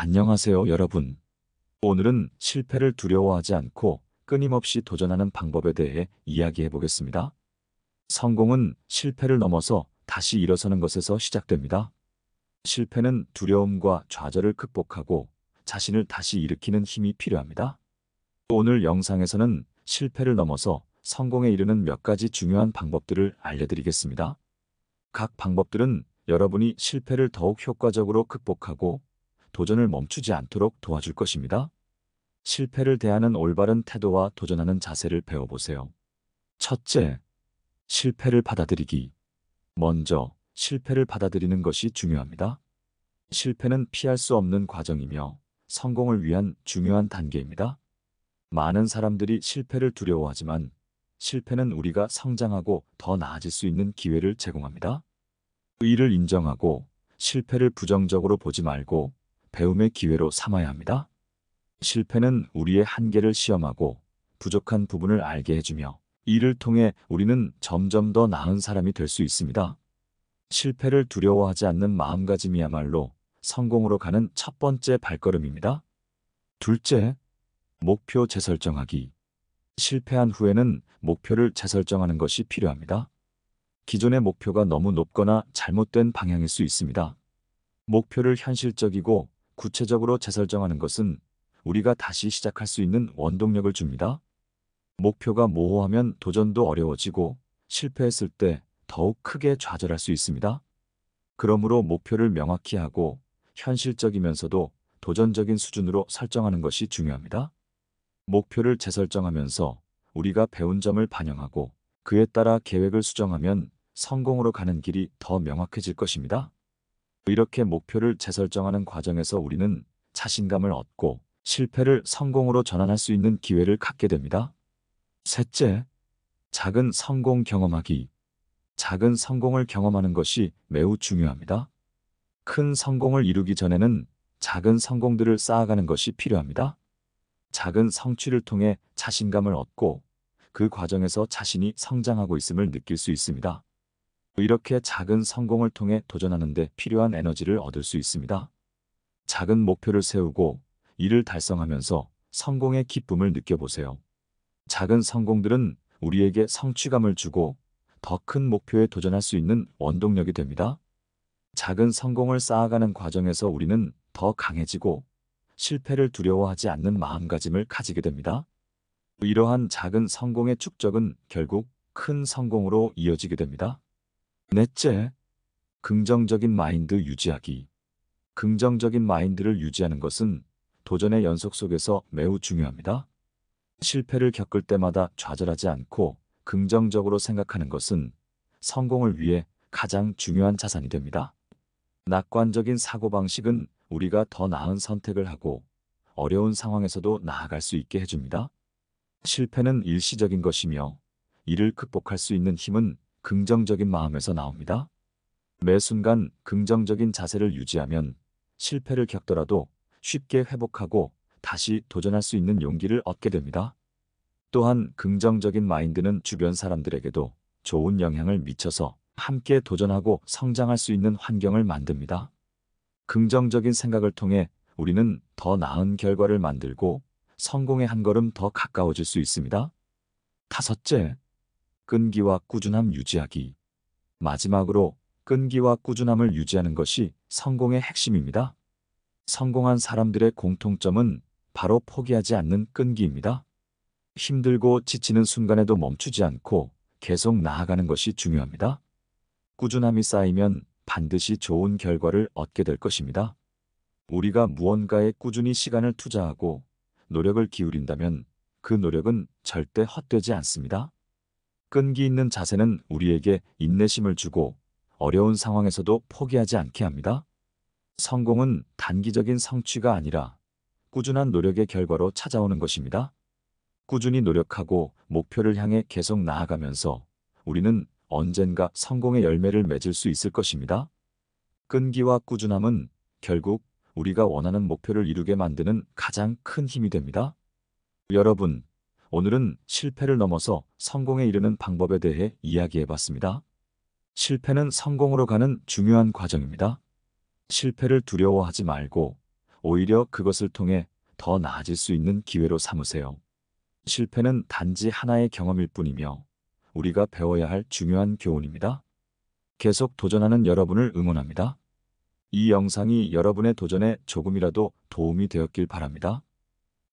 안녕하세요, 여러분. 오늘은 실패를 두려워하지 않고 끊임없이 도전하는 방법에 대해 이야기해 보겠습니다. 성공은 실패를 넘어서 다시 일어서는 것에서 시작됩니다. 실패는 두려움과 좌절을 극복하고 자신을 다시 일으키는 힘이 필요합니다. 오늘 영상에서는 실패를 넘어서 성공에 이르는 몇 가지 중요한 방법들을 알려드리겠습니다. 각 방법들은 여러분이 실패를 더욱 효과적으로 극복하고 도전을 멈추지 않도록 도와줄 것입니다. 실패를 대하는 올바른 태도와 도전하는 자세를 배워보세요. 첫째, 실패를 받아들이기. 먼저, 실패를 받아들이는 것이 중요합니다. 실패는 피할 수 없는 과정이며 성공을 위한 중요한 단계입니다. 많은 사람들이 실패를 두려워하지만 실패는 우리가 성장하고 더 나아질 수 있는 기회를 제공합니다. 의의를 인정하고 실패를 부정적으로 보지 말고 배움의 기회로 삼아야 합니다. 실패는 우리의 한계를 시험하고 부족한 부분을 알게 해주며 이를 통해 우리는 점점 더 나은 사람이 될 수 있습니다. 실패를 두려워하지 않는 마음가짐이야말로 성공으로 가는 첫 번째 발걸음입니다. 둘째, 목표 재설정하기. 실패한 후에는 목표를 재설정하는 것이 필요합니다. 기존의 목표가 너무 높거나 잘못된 방향일 수 있습니다. 목표를 현실적이고 구체적으로 재설정하는 것은 우리가 다시 시작할 수 있는 원동력을 줍니다. 목표가 모호하면 도전도 어려워지고 실패했을 때 더욱 크게 좌절할 수 있습니다. 그러므로 목표를 명확히 하고 현실적이면서도 도전적인 수준으로 설정하는 것이 중요합니다. 목표를 재설정하면서 우리가 배운 점을 반영하고 그에 따라 계획을 수정하면 성공으로 가는 길이 더 명확해질 것입니다. 이렇게 목표를 재설정하는 과정에서 우리는 자신감을 얻고 실패를 성공으로 전환할 수 있는 기회를 갖게 됩니다. 셋째, 작은 성공 경험하기. 작은 성공을 경험하는 것이 매우 중요합니다. 큰 성공을 이루기 전에는 작은 성공들을 쌓아가는 것이 필요합니다. 작은 성취를 통해 자신감을 얻고 그 과정에서 자신이 성장하고 있음을 느낄 수 있습니다. 이렇게 작은 성공을 통해 도전하는 데 필요한 에너지를 얻을 수 있습니다. 작은 목표를 세우고 이를 달성하면서 성공의 기쁨을 느껴보세요. 작은 성공들은 우리에게 성취감을 주고 더 큰 목표에 도전할 수 있는 원동력이 됩니다. 작은 성공을 쌓아가는 과정에서 우리는 더 강해지고 실패를 두려워하지 않는 마음가짐을 가지게 됩니다. 이러한 작은 성공의 축적은 결국 큰 성공으로 이어지게 됩니다. 넷째, 긍정적인 마인드 유지하기. 긍정적인 마인드를 유지하는 것은 도전의 연속 속에서 매우 중요합니다. 실패를 겪을 때마다 좌절하지 않고 긍정적으로 생각하는 것은 성공을 위해 가장 중요한 자산이 됩니다. 낙관적인 사고방식은 우리가 더 나은 선택을 하고 어려운 상황에서도 나아갈 수 있게 해줍니다. 실패는 일시적인 것이며 이를 극복할 수 있는 힘은 긍정적인 마음에서 나옵니다. 매 순간 긍정적인 자세를 유지하면 실패를 겪더라도 쉽게 회복하고 다시 도전할 수 있는 용기를 얻게 됩니다. 또한 긍정적인 마인드는 주변 사람들에게도 좋은 영향을 미쳐서 함께 도전하고 성장할 수 있는 환경을 만듭니다. 긍정적인 생각을 통해 우리는 더 나은 결과를 만들고 성공에 한 걸음 더 가까워질 수 있습니다. 다섯째, 끈기와 꾸준함 유지하기. 마지막으로 끈기와 꾸준함을 유지하는 것이 성공의 핵심입니다. 성공한 사람들의 공통점은 바로 포기하지 않는 끈기입니다. 힘들고 지치는 순간에도 멈추지 않고 계속 나아가는 것이 중요합니다. 꾸준함이 쌓이면 반드시 좋은 결과를 얻게 될 것입니다. 우리가 무언가에 꾸준히 시간을 투자하고 노력을 기울인다면 그 노력은 절대 헛되지 않습니다. 끈기 있는 자세는 우리에게 인내심을 주고 어려운 상황에서도 포기하지 않게 합니다. 성공은 단기적인 성취가 아니라 꾸준한 노력의 결과로 찾아오는 것입니다. 꾸준히 노력하고 목표를 향해 계속 나아가면서 우리는 언젠가 성공의 열매를 맺을 수 있을 것입니다. 끈기와 꾸준함은 결국 우리가 원하는 목표를 이루게 만드는 가장 큰 힘이 됩니다. 여러분, 오늘은 실패를 넘어서 성공에 이르는 방법에 대해 이야기해 봤습니다. 실패는 성공으로 가는 중요한 과정입니다. 실패를 두려워하지 말고 오히려 그것을 통해 더 나아질 수 있는 기회로 삼으세요. 실패는 단지 하나의 경험일 뿐이며 우리가 배워야 할 중요한 교훈입니다. 계속 도전하는 여러분을 응원합니다. 이 영상이 여러분의 도전에 조금이라도 도움이 되었길 바랍니다.